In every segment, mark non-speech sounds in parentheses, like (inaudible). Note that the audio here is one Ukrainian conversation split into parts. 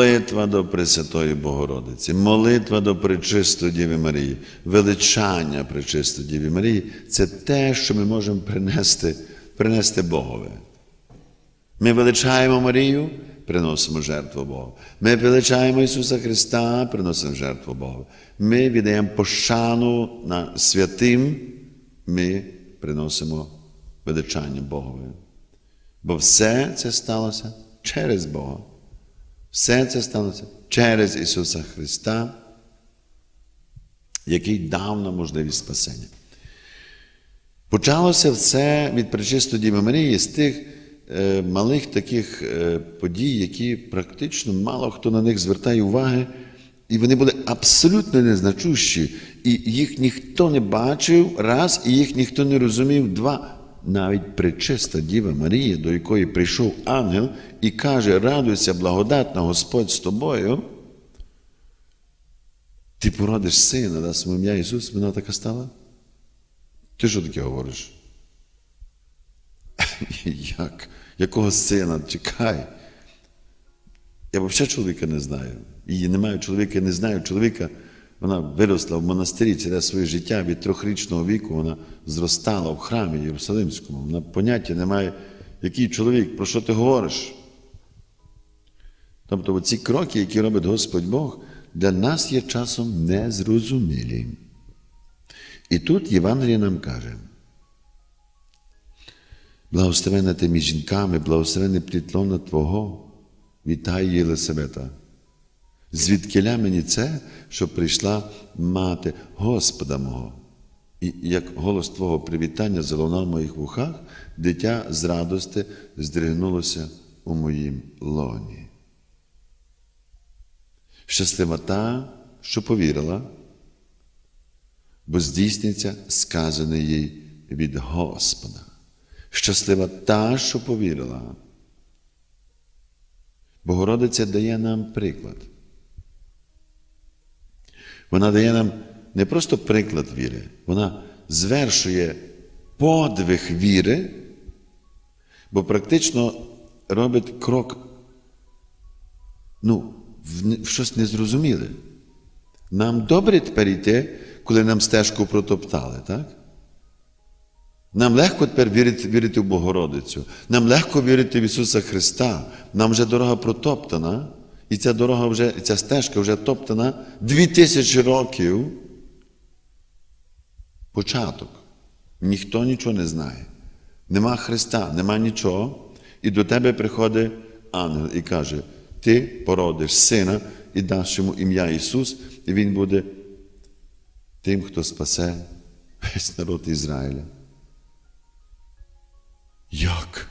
Молитва до Пресвятої Богородиці, молитва до Пречистої Діви Марії, величання Пречистої Діви Марії це те, що ми можемо принести, принести Богові. Ми величаємо Марію, приносимо жертву Богу. Ми величаємо Ісуса Христа, приносимо жертву Богу. Ми віддаємо пошану на святим, ми приносимо величання Богові. Бо все це сталося через Бога. Все це сталося через Ісуса Христа, який дав нам можливість спасення. Почалося все від Пречистої Діви Марії з тих е, малих таких е, подій, які практично мало хто на них звертає уваги, і вони були абсолютно незначущі, і їх ніхто не бачив раз, і їх ніхто не розумів два. Навіть пречиста Діва Марія, до якої прийшов ангел і каже: Радуйся, благодатна Господь з тобою. Ти породиш сина, дасть ім'я Ісус, вона така стала? Ти що таке говориш? (laughs) Як? Якого сина? Чекай. Я взагалі чоловіка не знаю. Її немає чоловіка, я не знаю чоловіка. Вона виросла в монастирі ціле своє життя від трьохрічного віку, вона зростала в храмі Єрусалимському. Вона поняття не має, який чоловік, про що ти говориш? Тобто ці кроки, які робить Господь Бог, для нас є часом незрозумілі. І тут Євангеліє нам каже: благословена ти між жінками, благословений плітлона Твого, вітає Єлисавета. Звідкиля мені це, що прийшла мати Господа мого. І як голос Твого привітання залунав в моїх вухах, дитя з радости здригнулося у моїм лоні. Щаслива та, що повірила, бо здійсниться сказане їй від Господа. Щаслива та, що повірила. Богородиця дає нам приклад. Вона дає нам не просто приклад віри, вона звершує подвиг віри, бо практично робить крок ну, в щось незрозуміле. Нам добре тепер йти, коли нам стежку протоптали, так? Нам легко тепер вірити вірити в Богородицю. Нам легко вірити в Ісуса Христа. Нам вже дорога протоптана, і ця дорога вже, ця стежка вже топтана дві тисячі років. Початок. Ніхто нічого не знає. Нема Христа, нема нічого. І до тебе приходить ангел і каже: Ти породиш сина і даш йому ім'я Ісус, і Він буде тим, хто спасе весь народ Ізраїля. Як?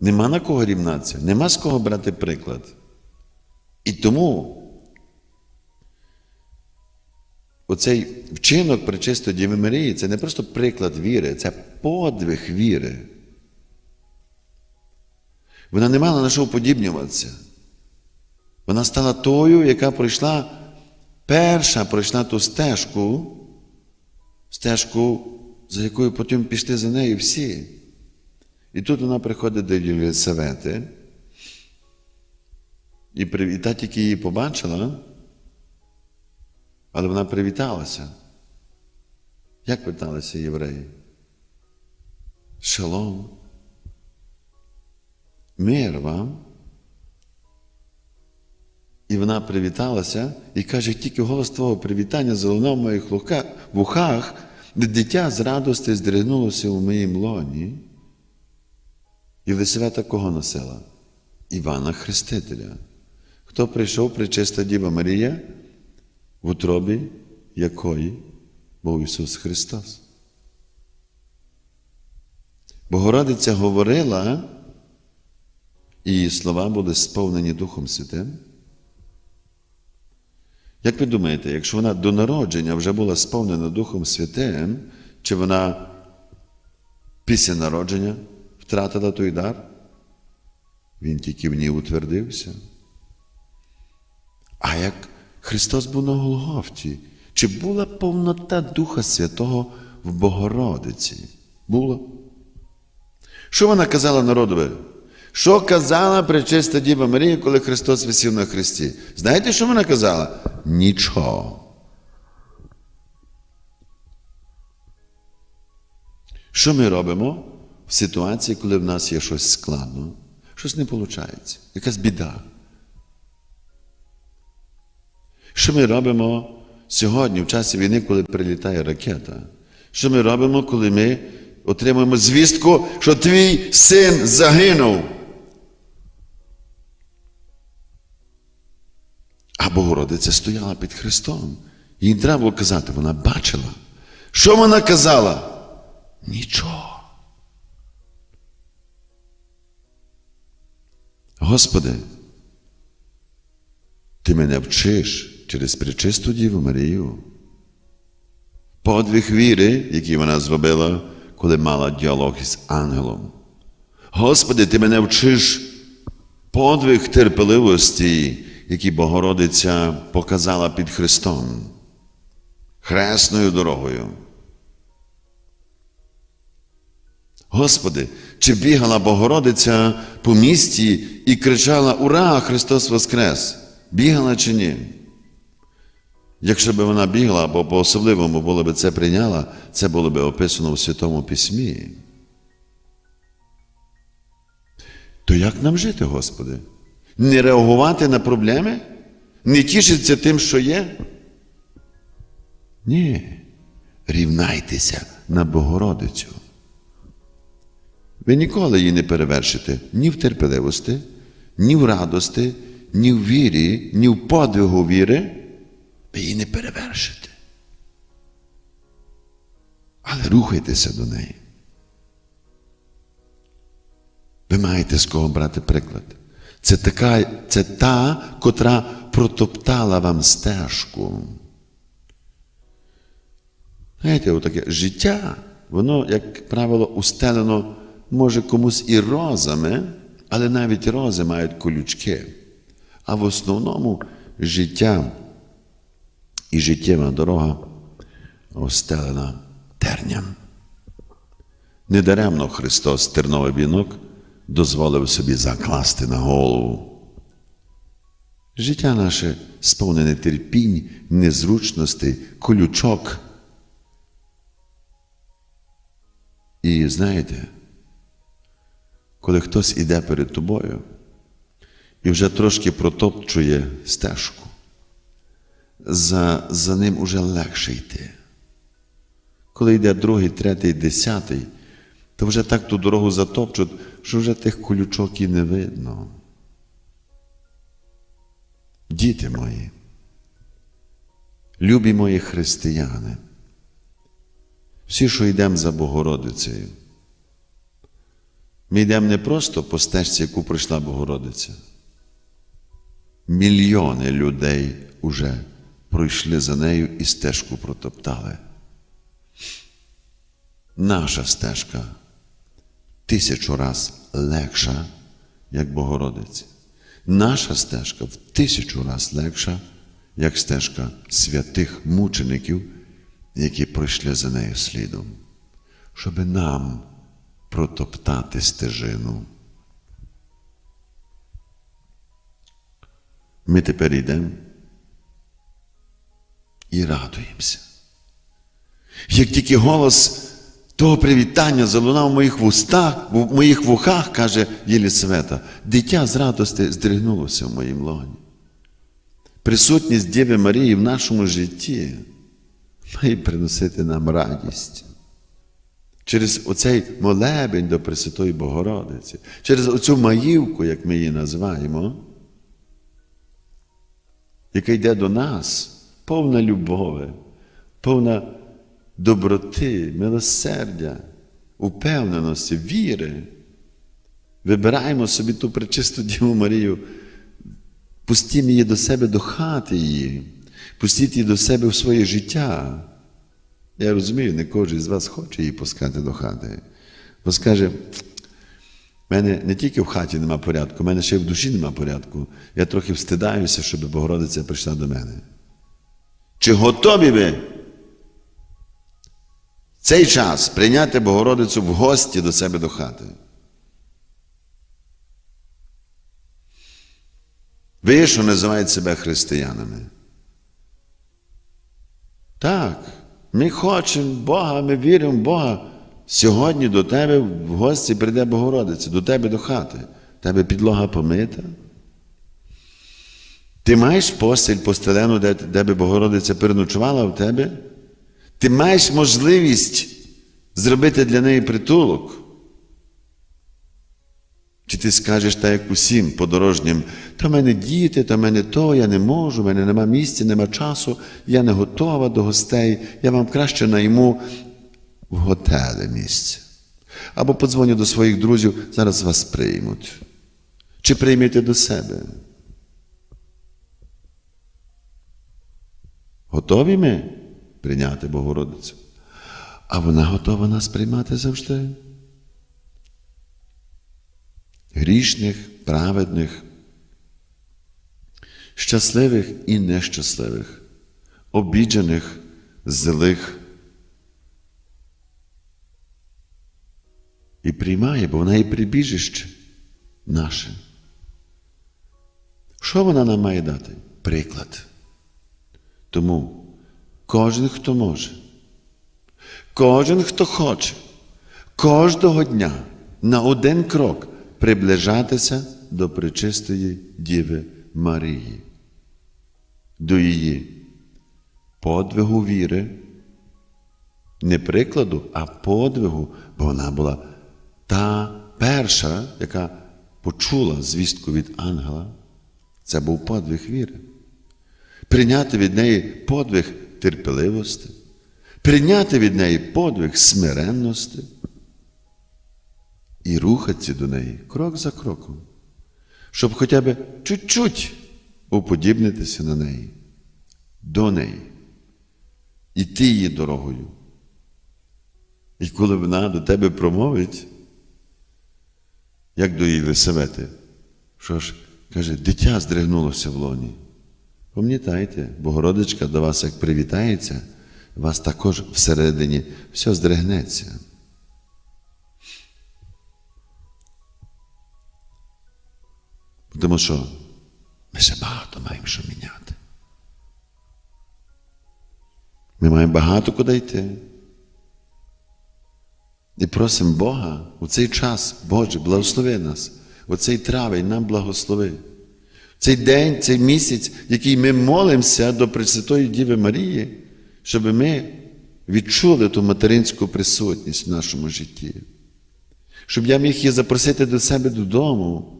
Нема на кого рівнатися, нема з кого брати приклад. І тому оцей вчинок Пречистої Діви Марії це не просто приклад віри, це подвиг віри. Вона не мала на що уподібнюватися. Вона стала тою, яка пройшла, перша пройшла ту стежку, стежку, за якою потім пішли за нею всі. І тут вона приходить до Єлисавети, і, і та тільки її побачила, але вона привіталася. Як питалися євреї? Шалом. Мир вам. І вона привіталася і каже, тільки голос твого привітання залунав в моїх вухах, дитя з радости здригнулося у моїм лоні. Єлисавета кого носила? Івана Хрестителя. Хто прийшов причиста Діва Марія, в утробі якої був Ісус Христос. Богородиця говорила, і її слова були сповнені Духом Святим. Як ви думаєте, якщо вона до народження вже була сповнена Духом Святим, чи вона після народження втратила той дар? Він тільки в ній утвердився. А як Христос був на Голгофті, чи була повнота Духа Святого в Богородиці? Була. Що вона казала народові? Що казала пречиста Діва Марія, коли Христос висів на хресті? Знаєте, що вона казала? Нічого. Що ми робимо в ситуації, коли в нас є щось складно, щось не виходить, якась біда? Що ми робимо сьогодні, в часі війни, коли прилітає ракета? Що ми робимо, коли ми отримуємо звістку, що твій син загинув? А Богородиця стояла під Христом. Їй треба було казати, вона бачила. Що вона казала? Нічого. Господи, ти мене вчиш через пречисту Діву Марію. Подвиг віри, який вона зробила, коли мала діалог із ангелом. Господи, ти мене вчиш подвиг терпеливості, який Богородиця показала під Христом, хресною дорогою. Господи, чи бігала Богородиця по місті і кричала Ура! Христос Воскрес! Бігала чи ні? Якщо б вона бігла, або по-особливому було б це прийняла, це було б описано у Святому Письмі. То як нам жити, Господи? Не реагувати на проблеми? Не тішитися тим, що є? Ні. Рівнайтеся на Богородицю. Ви ніколи її не перевершите ні в терпеливості, ні в радості, ні в вірі, ні в подвигу віри. Ви її не перевершите. Але рухайтеся до неї. Ви маєте з кого брати приклад. Це, така, це та, котра протоптала вам стежку. Знаєте, отаке життя, воно, як правило, устелено може комусь і розами, але навіть рози мають колючки. А в основному життя і життєва дорога остелена терням. Недаремно Христос терновий вінок дозволив собі закласти на голову. Життя наше сповнене терпінь, незручностей, колючок. І знаєте, коли хтось іде перед тобою і вже трошки протопчує стежку, за, за ним уже легше йти. Коли йде другий, третій, десятий, то вже так ту дорогу затопчуть, що вже тих колючок і не видно. Діти мої, любі мої християни, всі, що йдемо за Богородицею, ми йдемо не просто по стежці, яку пройшла Богородиця. Мільйони людей уже пройшли за нею і стежку протоптали. Наша стежка тисячу раз легша, як Богородиця. Наша стежка в тисячу раз легша, як стежка святих мучеників, які пройшли за нею слідом, щоб нам протоптати стежину. Ми тепер йдемо і радуємося. Як тільки голос того привітання залунав в моїх вустах, в моїх вухах, каже Єлісавета, дитя з радости здригнулося в моїм лоні. Присутність Діви Марії в нашому житті має приносити нам радість. Через оцей молебень до Пресвятої Богородиці, через оцю маївку, як ми її називаємо, яка йде до нас, повна любові, повна доброти, милосердя, упевненості, віри. Вибираємо собі ту пречисту Діву Марію, пустімо її до себе до хати її, пустіть її до себе в своє життя. Я розумію, не кожен з вас хоче її пускати до хати. Бо скаже, в мене не тільки в хаті нема порядку, в мене ще й в душі нема порядку. Я трохи встидаюся, щоб Богородиця прийшла до мене. Чи готові ви цей час прийняти Богородицю в гості до себе до хати? Ви, що називають себе християнами. Так, ми хочемо Бога, ми віримо в Бога. Сьогодні до тебе в гості прийде Богородиця, до тебе до хати. Тебе підлога помита. Ти маєш постіль постелену, де, би Богородиця переночувала в тебе. Ти маєш можливість зробити для неї притулок. Чи ти скажеш так, як усім подорожнім, та в мене діти, та в мене то, я не можу, в мене нема місця, нема часу, я не готова до гостей, я вам краще найму в готелі місце. Або подзвоню до своїх друзів, зараз вас приймуть. Чи приймете до себе? Готові ми прийняти Богородицю? А вона готова нас приймати завжди. Грішних, праведних, щасливих і нещасливих, обіджених, злих. І приймає, бо вона і прибіжище наше. Що вона нам має дати? Приклад. Тому кожен, хто може, кожен, хто хоче, кожного дня на один крок приближатися до пречистої Діви Марії, до її подвигу віри, не прикладу, а подвигу, бо вона була та перша, яка почула звістку від ангела. Це був подвиг віри. Прийняти від неї подвиг терпеливості, прийняти від неї подвиг смиренності і рухатися до неї крок за кроком, щоб хоча б чуть-чуть уподібнитися на неї, до неї, іти її дорогою. І коли вона до тебе промовить, як до Єлисавети, що ж, каже, дитя здригнулося в лоні. Пам'ятайте, Богородичка до вас як привітається, вас також всередині все здригнеться. Тому що ми ще багато маємо що міняти. Ми маємо багато куди йти. І просимо Бога у цей час, Боже, благослови нас, у цей травень нам благослови. Цей день, цей місяць, який ми молимося до Пресвятої Діви Марії, щоб ми відчули ту материнську присутність в нашому житті. Щоб я міг її запросити до себе додому,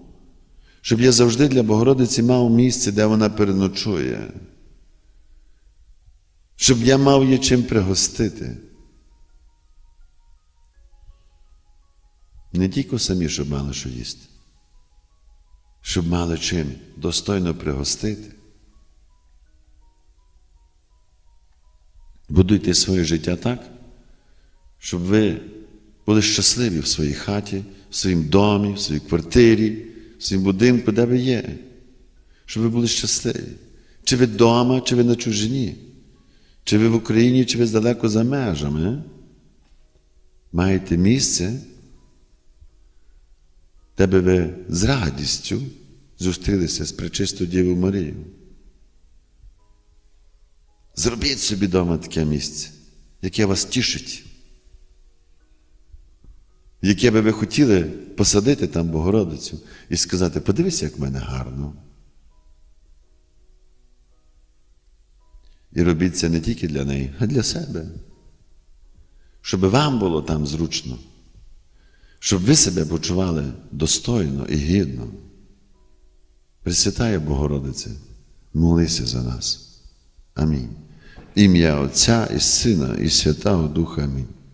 щоб я завжди для Богородиці мав місце, де вона переночує. Щоб я мав її чим пригостити. Не тільки самі, щоб мали що їсти, щоб мали чим достойно пригостити. Будуйте своє життя так, щоб ви були щасливі в своїй хаті, в своїм домі, в своїй квартирі, в своїм будинку, де ви є. Щоб ви були щасливі. Чи ви вдома, чи ви на чужині, чи ви в Україні, чи ви далеко за межами. Маєте місце, де би ви з радістю зустрілися з пречистою Дівою Марією. Зробіть собі вдома таке місце, яке вас тішить, яке би ви хотіли посадити там Богородицю і сказати, подивися, як в мене гарно. І робіть це не тільки для неї, а для себе. Щоб вам було там зручно, щоб ви себе почували достойно і гідно. Пресвятає Богородице, молися за нас. Амінь. Ім'я Отця і Сина, і Святого Духа Амінь.